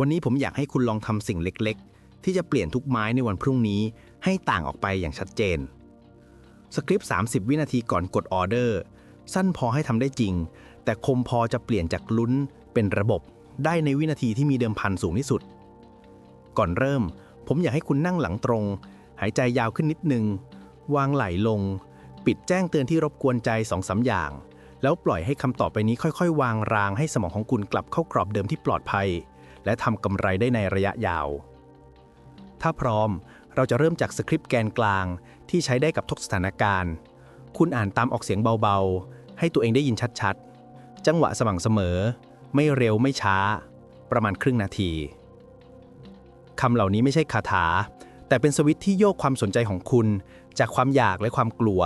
วันนี้ผมอยากให้คุณลองทำสิ่งเล็กๆ ที่จะเปลี่ยนทุกไม้ในวันพรุ่งนี้ ให้ต่างออกไปอย่างชัดเจน สคริปต์ 30 วินาทีก่อนกดออเดอร์ สั้นพอให้ทำได้จริง แต่คมพอจะเปลี่ยนจากลุ้นเป็นระบบ ได้ในวินาทีที่มีเดิมพันสูงที่สุด ก่อนเริ่ม ผมอยากให้คุณนั่งหลังตรง หายใจยาวขึ้นนิดนึง วางไหล่ลง ปิดแจ้งเตือนที่รบกวนใจสองสามอย่าง แล้วปล่อยให้คำตอบไปนี้ค่อย ๆ วางรางให้สมองของคุณกลับเข้ากรอบเดิมที่ปลอดภัย และทำกำไรได้ในระยะยาว ถ้าพร้อมเราจะเริ่มจากสคริปต์แกนกลางที่ใช้ได้กับทุกสถานการณ์ คุณอ่านตามออกเสียงเบาๆ ให้ตัวเองได้ยินชัดๆ จังหวะสม่ำเสมอ ไม่เร็วไม่ช้า ประมาณครึ่งนาทีคำเหล่านี้ไม่ใช่คาถา แต่เป็นสวิตที่โยกความสนใจของคุณ จากความอยากและความกลัว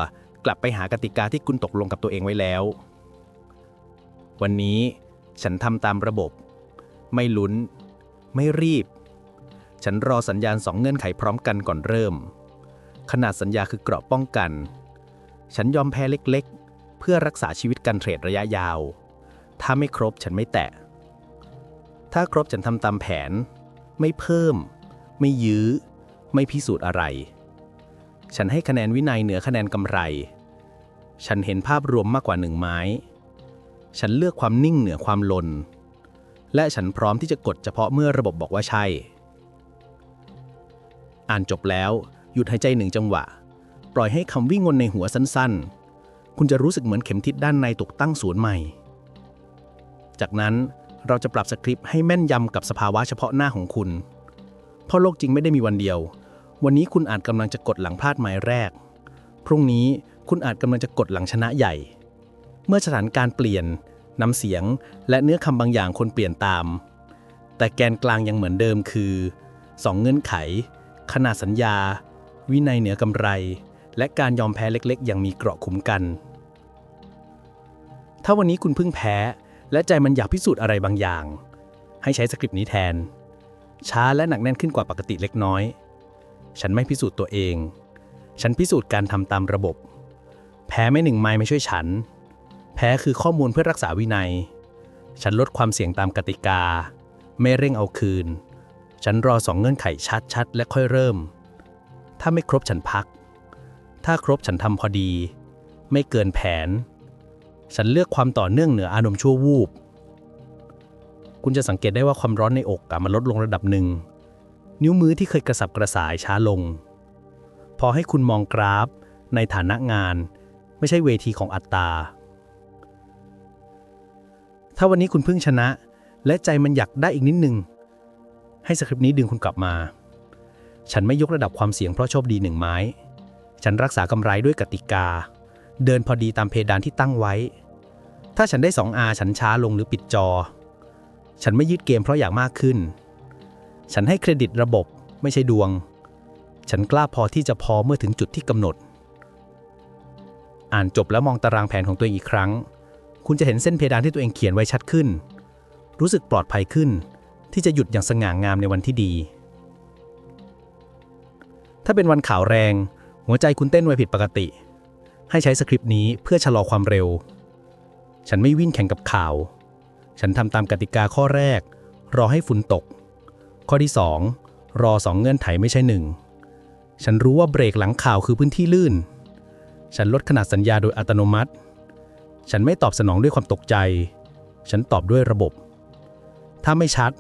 กลับไปหากติกาที่คุณตกลงกับตัวเองไว้แล้ว วันนี้ฉันทำตามระบบ ไม่ลุ้น ไม่รีบ ฉันรอสัญญาณสองเงื่อนไขพร้อมกันก่อนเริ่ม ขนาดสัญญาคือเกราะป้องกัน ฉันยอมแพ้เล็กๆ เพื่อรักษาชีวิตการเทรดระยะยาว ถ้าไม่ครบฉันไม่แตะ ถ้าครบฉันทำตามแผน ไม่เพิ่ม ไม่ยื้อ ไม่พิสูจน์อะไร ฉันให้คะแนนวินัยเหนือคะแนนกำไร ฉันเห็นภาพรวมมากกว่าหนึ่งไม้ ฉันเลือกความนิ่งเหนือความลน และฉันพร้อมที่จะกดเฉพาะเมื่อระบบบอกว่าใช่ อ่านจบแล้ว หยุดหายใจหนึ่งจังหวะ ปล่อยให้คำวิ่งวนในหัวสั้นๆ คุณจะรู้สึกเหมือนเข็มทิศด้านในตกตั้งศูนย์ใหม่ จากนั้นเราจะปรับสคริปต์ให้แม่นยำกับสภาวะเฉพาะหน้าของคุณ เพราะโลกจริงไม่ได้มีวันเดียว วันนี้คุณอาจกำลังจะกดหลังพลาดหมายแรก พรุ่งนี้คุณอาจกำลังจะกดหลังชนะใหญ่ เมื่อสถานการณ์เปลี่ยน น้ำเสียง และเนื้อคำบางอย่างคนเปลี่ยนตาม แต่แกนกลางยังเหมือนเดิมคือ 2 เงื่อนไข ขนาดสัญญา วินัยเหนือกำไร และการยอมแพ้เล็กๆ อย่างมีเกราะคุ้มกัน ถ้าวันนี้คุณเพิ่งแพ้ และใจมันอยากพิสูจน์อะไรบางอย่าง ให้ใช้สคริปต์นี้แทน ช้าและหนักแน่นขึ้นกว่าปกติเล็กน้อย ฉันไม่พิสูจน์ตัวเอง ฉันพิสูจน์การทำตามระบบ แพ้ไม่หนึ่งไม้ไม่ช่วยฉัน แพ้คือข้อมูลเพื่อรักษาวินัย ฉันลดความเสี่ยงตามกติกา ไม่เร่งเอาคืน ฉันรอสองเงื่อนไขชัดๆ และค่อยเริ่ม ถ้าไม่ครบฉันพัก ถ้าครบฉันทำพอดี ไม่เกินแผน ฉันเลือกความต่อเนื่องเหนืออารมณ์ชั่ววูบ คุณจะสังเกตได้ว่าความร้อนในอกกลับมาลดลงระดับหนึ่ง นิ้วมือที่เคยกระสับกระส่ายช้าลง พอให้คุณมองกราฟ ในฐานะงาน ไม่ใช่เวทีของอัตตา ถ้าวันนี้คุณเพิ่งชนะ และใจมันอยากได้อีกนิดนึง ให้สคริปต์นี้ดึงคุณกลับมา ฉันไม่ยกระดับความเสี่ยงเพราะโชคดีหนึ่งไม้ ฉันรักษากำไรด้วยกติกา เดินพอดีตามเพดานที่ตั้งไว้ ถ้าฉันได้ 2R ฉันช้าลงหรือปิดจอ ฉันไม่ยืดเกมเพราะอยากมากขึ้น ฉันให้เครดิตระบบไม่ใช่ดวง ฉันกล้าพอที่จะพอเมื่อถึงจุดที่กำหนด อ่านจบแล้วมองตารางแผนของตัวเองอีกครั้ง คุณจะเห็นเส้นเพดานที่ตัวเองเขียนไว้ชัดขึ้น รู้สึกปลอดภัยขึ้น ที่จะหยุดอย่างสง่างามในวันที่ดี ถ้าเป็นวันข่าวแรง หัวใจคุณเต้นไวผิดปกติ ให้ใช้สคริปต์นี้เพื่อชะลอความเร็ว ฉันไม่วิ่งแข่งกับข่าว ฉันทำตามกติกาข้อแรก รอให้ฝุ่นตก ข้อที่ 2 รอ 2 เงื่อนไขไม่ใช่หนึ่งฉันรู้ว่าเบรกหลังข่าวคือพื้นที่ลื่น ฉันลดขนาดสัญญาโดยอัตโนมัติ ฉันไม่ตอบสนองด้วยความตกใจ ฉันตอบด้วยระบบ ถ้าไม่ชัด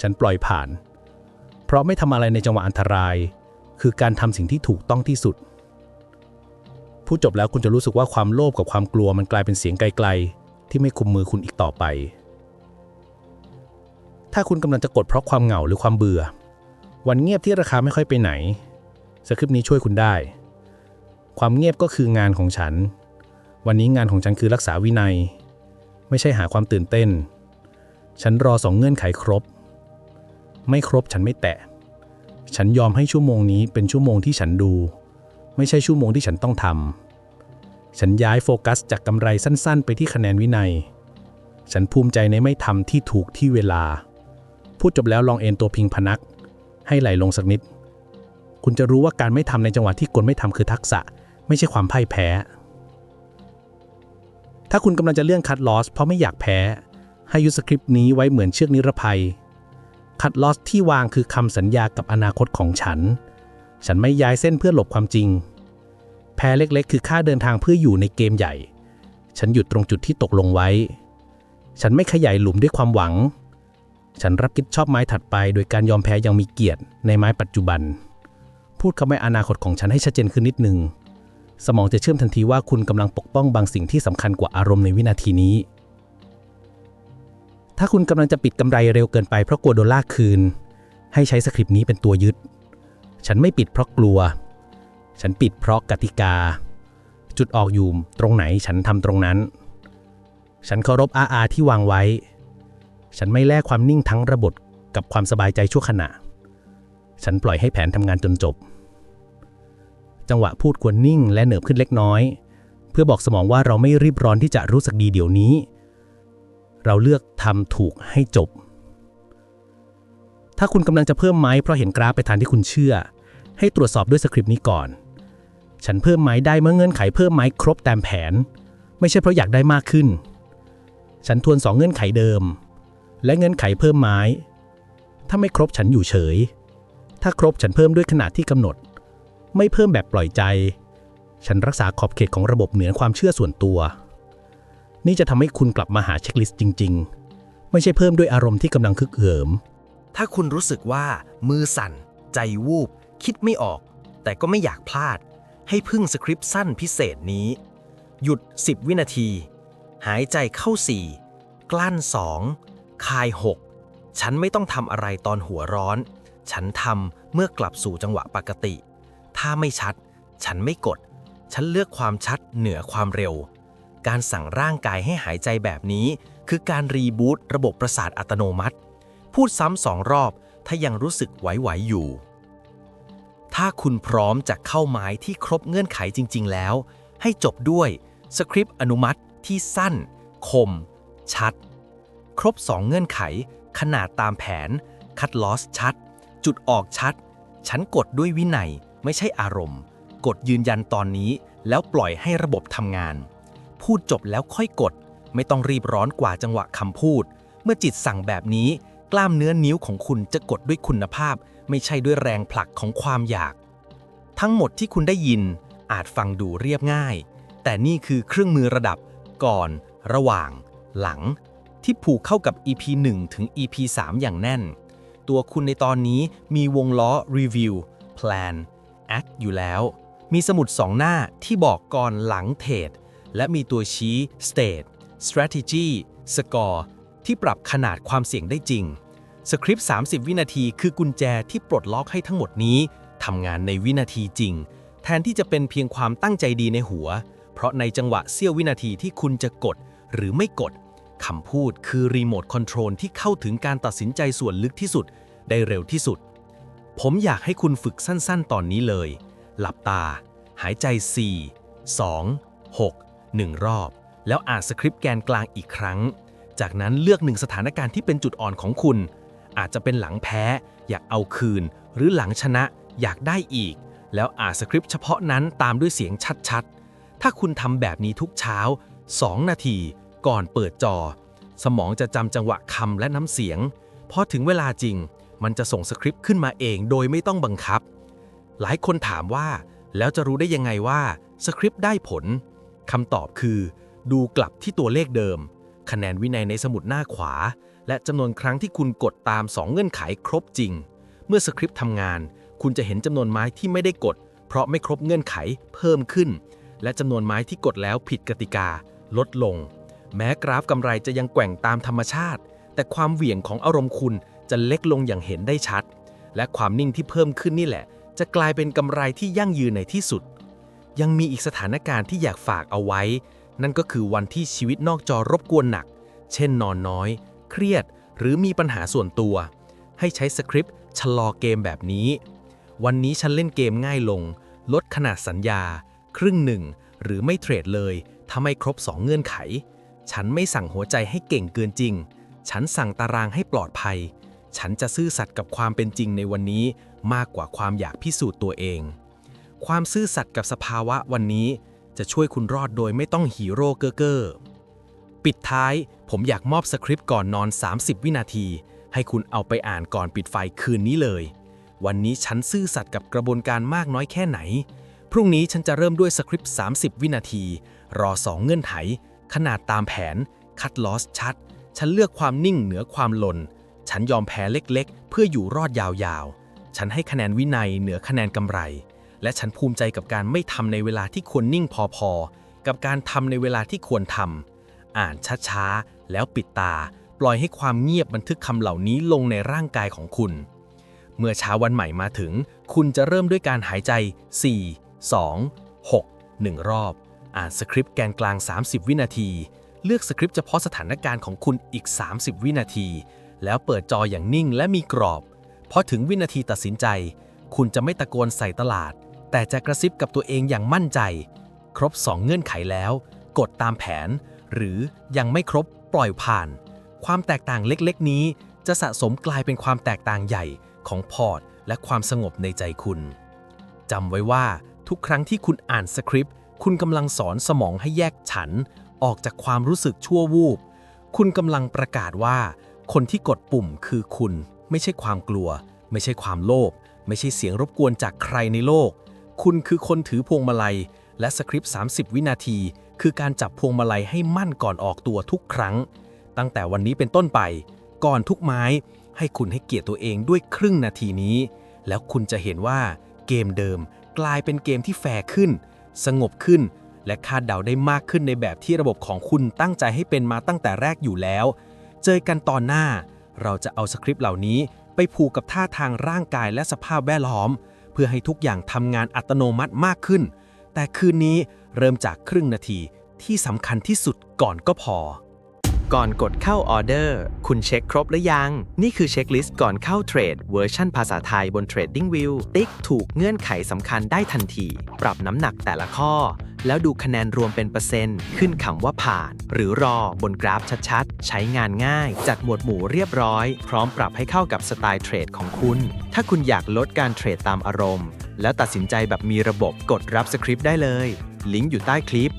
ฉันปล่อยผ่าน เพราะไม่ทำอะไรในจังหวะอันตราย คือการทำสิ่งที่ถูกต้องที่สุดพูดจบแล้วคุณจะรู้สึกว่าความโลภกับความกลัวมันกลายเป็นเสียงไกลๆ ที่ไม่คุมมือคุณอีกต่อไป ถ้าคุณกำลังจะกดเพราะความเหงาหรือความเบื่อ วันเงียบที่ราคาไม่ค่อยไปไหนสคริปต์นี้ช่วยคุณได้ ความเงียบก็คืองานของฉัน วันนี้งานของฉันคือรักษาวินัย ไม่ใช่หาความตื่นเต้น ฉันรอสองเงื่อนไขครบ ไม่ครบฉันไม่แตะ ฉันยอมให้ชั่วโมงนี้เป็นชั่วโมงที่ฉันดู ไม่ใช่ชั่วโมงที่ฉันต้องทำฉันย้ายโฟกัสจากกำไรสั้นๆ ไปที่คะแนนวินัย ฉันภูมิใจในไม่ทำที่ถูกที่เวลา พูดจบแล้วลองเอนตัวพิงพนัก ให้ไหลลงสักนิด คุณจะรู้ว่าการไม่ทำในจังหวะที่กลไม่ทำคือทักษะ ไม่ใช่ความพ่ายแพ้ ถ้าคุณกำลังจะเลื่อนคัดลอสเพราะไม่อยากแพ้ ให้ยูสคริปต์นี้ไว้เหมือนเชือกนิรภัย คัดลอสที่วางคือคำสัญญากับอนาคตของฉัน ฉันไม่ย้ายเส้นเพื่อหลบความจริง แพ้เล็กๆ คือค่าเดินทางเพื่ออยู่ในเกมใหญ่ ฉันหยุดตรงจุดที่ตกลงไว้ ฉันไม่ขยายหลุมด้วยความหวัง ฉันรับผิดชอบไม้ถัดไป โดยการยอมแพ้อยังมีเกียรติในไม้ปัจจุบัน พูดคำว่าอนาคตของฉันให้ชัดเจนขึ้นนิดนึง สมองจะเชื่อมทันทีว่าคุณกำลังปกป้องบางสิ่งที่สำคัญกว่าอารมณ์ในวินาทีนี้ ถ้าคุณกำลังจะปิดกำไรเร็วเกินไปเพราะกลัวโดนลากคืน ให้ใช้สคริปต์นี้เป็นตัวยึด ฉันไม่ปิดเพราะกลัว ฉันปิดเพราะกติกา จุดออกอยู่ตรงไหนฉันทำตรงนั้น ฉันเคารพอาอาที่วางไว้ ฉันไม่แลกความนิ่งทั้งระบบกับความสบายใจชั่วขณะ ฉันปล่อยให้แผนทำงานจนจบ จังหวะพูดควรนิ่งและเหนือบขึ้นเล็กน้อย เพื่อบอกสมองว่าเราไม่รีบร้อนที่จะรู้สึกดีเดี๋ยวนี้ เราเลือกทำถูกให้จบ ถ้าคุณกำลังจะเพิ่มไม้เพราะเห็นกราฟไปทางที่คุณเชื่อ ให้ตรวจสอบด้วยสคริปต์นี้ก่อน ฉันเพิ่มไม้ได้เมื่อเงื่อนไขเพิ่มไม้ครบตามแผน ไม่ใช่เพราะอยากได้มากขึ้น ฉันทวนสองเงื่อนไขเดิม และเงื่อนไขเพิ่มไม้ ถ้าไม่ครบฉันอยู่เฉย ถ้าครบฉันเพิ่มด้วยขนาดที่กำหนด ไม่เพิ่มแบบปล่อยใจ ฉันรักษาขอบเขตของระบบเหนือความเชื่อส่วนตัว นี่จะทำให้คุณกลับมาหาเช็คลิสต์จริง ๆ ไม่ใช่เพิ่มด้วยอารมณ์ที่กำลังคึกเหิม ถ้าคุณรู้สึกว่า มือสั่น ใจวูบ คิดไม่ออก แต่ก็ไม่อยากพลาด ให้พึ่งสคริปต์สั้นพิเศษนี้ หยุด 10 วินาที หายใจเข้า 4 กลั้น 2 คาย 6 ฉันไม่ต้องทำอะไรตอนหัวร้อน ฉันทำเมื่อกลับสู่จังหวะปกติ ถ้าไม่ชัด ฉันไม่กด ฉันเลือกความชัดเหนือความเร็ว การสั่งร่างกายให้หายใจแบบนี้ คือการรีบูตระบบประสาทอัตโนมัติ พูดซ้ำสองรอบถ้ายังรู้สึกไหวๆอยู่ ถ้าคุณพร้อมจะเข้าไม้ที่ครบเงื่อนไขจริง ๆ แล้ว ให้จบด้วยสคริปต์อนุมัติที่สั้น คม ชัด ครบ 2 เงื่อนไข ขนาดตามแผน คัดลอสชัด จุดออกชัด ฉันกดด้วยวินัย ไม่ใช่อารมณ์ กดยืนยันตอนนี้แล้วปล่อยให้ระบบทำงาน พูดจบแล้วค่อยกด ไม่ต้องรีบร้อนกว่าจังหวะคำพูด เมื่อจิตสั่งแบบนี้ กล้ามเนื้อนิ้วของคุณจะกดด้วยคุณภาพ ไม่ใช่ด้วยแรงผลักของความอยาก ทั้งหมดที่คุณได้ยินอาจฟังดูเรียบง่าย แต่นี่คือเครื่องมือระดับก่อน ระหว่าง หลัง ที่ผูกเข้ากับ EP 1 ถึง EP 3 อย่างแน่น ตัวคุณในตอนนี้มีวงล้อ Review Plan Act อยู่แล้ว มีสมุด 2 หน้าที่บอกก่อนหลังเทรดและมีตัวชี้ State Strategy Score ที่ปรับขนาดความเสี่ยงได้จริง สคริปต์ 30 วินาทีคือกุญแจที่ปลดล็อกให้ทั้งหมดนี้ทำงานในวินาทีจริง แทนที่จะเป็นเพียงความตั้งใจดีในหัว เพราะในจังหวะเสี้ยววินาทีที่คุณจะกดหรือไม่กดคำพูดคือรีโมทคอนโทรลที่เข้าถึงการตัดสินใจส่วนลึกที่สุด ได้เร็วที่สุด ผมอยากให้คุณฝึกสั้นๆ ตอนนี้เลย หลับตา หายใจ 4 2 6 1 รอบ แล้วอ่านสคริปต์แกนกลางอีกครั้ง จากนั้นเลือกหนึ่งสถานการณ์ที่เป็นจุดอ่อนของคุณ อาจจะเป็นหลังแพ้ อยากเอาคืน หรือหลังชนะอยากได้อีก แล้วอ่านสคริปต์เฉพาะนั้นตามด้วยเสียงชัดๆ ถ้าคุณทำแบบนี้ทุกเช้า 2 นาที ก่อนเปิดจอ สมองจะจำจังหวะคำและน้ำเสียงพอถึงเวลาจริง มันจะส่งสคริปต์ขึ้นมาเองโดยไม่ต้องบังคับ หลายคนถามว่า แล้วจะรู้ได้ยังไงว่าสคริปต์ได้ผลคำตอบคือ ดูกลับที่ตัวเลขเดิม คะแนนวินัยในสมุดหน้าขวา และจำนวนครั้งที่คุณกดตาม 2 เงื่อนไขครบจริง เมื่อสคริปต์ทำงาน คุณจะเห็นจำนวนไม้ที่ไม่ได้กด เพราะไม่ครบเงื่อนไขเพิ่มขึ้น และจำนวนไม้ที่กดแล้วผิดกติกา ลดลง แม้กราฟกำไรจะยังแกว่งตามธรรมชาติ แต่ความเหวี่ยงของอารมณ์คุณ จะเล็กลงอย่างเห็นได้ชัด และความนิ่งที่เพิ่มขึ้นนี่แหละ จะกลายเป็นกำไรที่ยั่งยืนในที่สุด ยังมีอีกสถานการณ์ที่อยากฝากเอาไว้ นั่นก็คือวันที่ชีวิตนอกจอรบกวนหนัก เช่นนอนน้อย เครียด หรือมีปัญหาส่วนตัว ให้ใช้สคริปต์ชะลอเกมแบบนี้ วันนี้ฉันเล่นเกมง่ายลง ลดขนาดสัญญา ครึ่งหนึ่ง หรือไม่เทรดเลยถ้าไม่ครบ 2 เงื่อนไข ฉันไม่สั่งหัวใจให้เก่งเกินจริง ฉันสั่งตารางให้ปลอดภัย ฉันจะซื่อสัตย์กับความเป็นจริงในวันนี้มากกว่าความอยากพิสูจน์ตัวเอง ความซื่อสัตย์กับสภาวะวันนี้จะช่วยคุณรอดโดยไม่ต้องฮีโร่เก้อเก้อปิดท้ายผมอยากมอบสคริปต์ก่อนนอน 30 วินาที ให้คุณเอาไปอ่านก่อนปิดไฟคืนนี้เลย วันนี้ฉันซื่อสัตย์กับกระบวนการมากน้อยแค่ไหน พรุ่งนี้ฉันจะเริ่มด้วยสคริปต์ 30 วินาที รอ 2 เงื่อนไข ขนาดตามแผน คัดลอสชัด ฉันเลือกความนิ่งเหนือความหล่น ฉันยอมแพ้เล็กๆ เพื่ออยู่รอดยาวๆ ฉันให้คะแนนวินัยเหนือคะแนนกำไร และฉันภูมิใจกับการไม่ทำในเวลาที่ควรนิ่งพอๆ กับการทำในเวลาที่ควรทำ อ่านช้าๆ แล้วปิดตา ปล่อยให้ความเงียบบันทึกคำเหล่านี้ลงในร่างกายของคุณ เมื่อเช้าวันใหม่มาถึง คุณจะเริ่มด้วยการหายใจ 4 2 6 1 รอบ อ่านสคริปต์แกนกลาง 30 วินาที เลือกสคริปต์เฉพาะสถานการณ์ของคุณอีก 30 วินาที แล้วเปิดจออย่างนิ่งและมีกรอบพอถึงวินาทีตัดสินใจ คุณจะไม่ตะโกนใส่ตลาด แต่จะกระซิบกับตัวเองอย่างมั่นใจ ครบ 2 เงื่อนไขแล้ว กดตามแผน หรือยังไม่ครบปล่อยผ่าน ความแตกต่างเล็กๆ นี้จะสะสมกลายเป็นความแตกต่างใหญ่ของพอร์ต และความสงบในใจคุณจำไว้ว่าทุกครั้งที่คุณอ่านสคริปต์ คุณกำลังสอนสมองให้แยกฉัน ออกจากความรู้สึกชั่ววูบ คุณกำลังประกาศว่า คนที่กดปุ่มคือคุณ ไม่ใช่ความกลัว ไม่ใช่ความโลภไม่ใช่เสียงรบกวนจากใครในโลก คุณคือคนถือพวงมาลัย และสคริปต์ 30 วินาที คือการจับพวงมาลัยให้มั่นก่อนออกตัวทุกครั้ง ตั้งแต่วันนี้เป็นต้นไป ก่อนทุกไม้ ให้คุณให้เกียรติตัวเองด้วยครึ่งนาทีนี้ แล้วคุณจะเห็นว่าเกมเดิมกลายเป็นเกมที่แฟร์ขึ้น สงบขึ้น และคาดเดาได้มากขึ้นในแบบที่ระบบของคุณตั้งใจให้เป็นมาตั้งแต่แรกอยู่แล้ว เจอกันตอนหน้า เราจะเอาสคริปต์เหล่านี้ไปผูกกับท่าทางร่างกายและสภาพแวดล้อม เพื่อให้ทุกอย่างทำงานอัตโนมัติมากขึ้น แต่คืนนี้เริ่มจากครึ่งนาทีที่สำคัญที่สุดก่อนก็พอ ก่อนกดเข้าออเดอร์ คุณเช็คครบหรือยัง นี่คือเช็คลิสต์ก่อนเข้าเทรดเวอร์ชันภาษาไทยบน TradingView ติ๊กถูกเงื่อนไขสำคัญได้ทันที ปรับน้ำหนักแต่ละข้อ แล้วดูคะแนนรวมเป็นเปอร์เซ็นต์ ขึ้นคำว่าผ่าน หรือรอบนกราฟชัดๆ ใช้งานง่าย จัดหมวดหมู่เรียบร้อย พร้อมปรับให้เข้ากับสไตล์เทรดของคุณ ถ้าคุณอยากลดการเทรดตามอารมณ์ แล้วตัดสินใจแบบมีระบบกดรับสคริปต์ได้เลย ลิงก์อยู่ใต้คลิป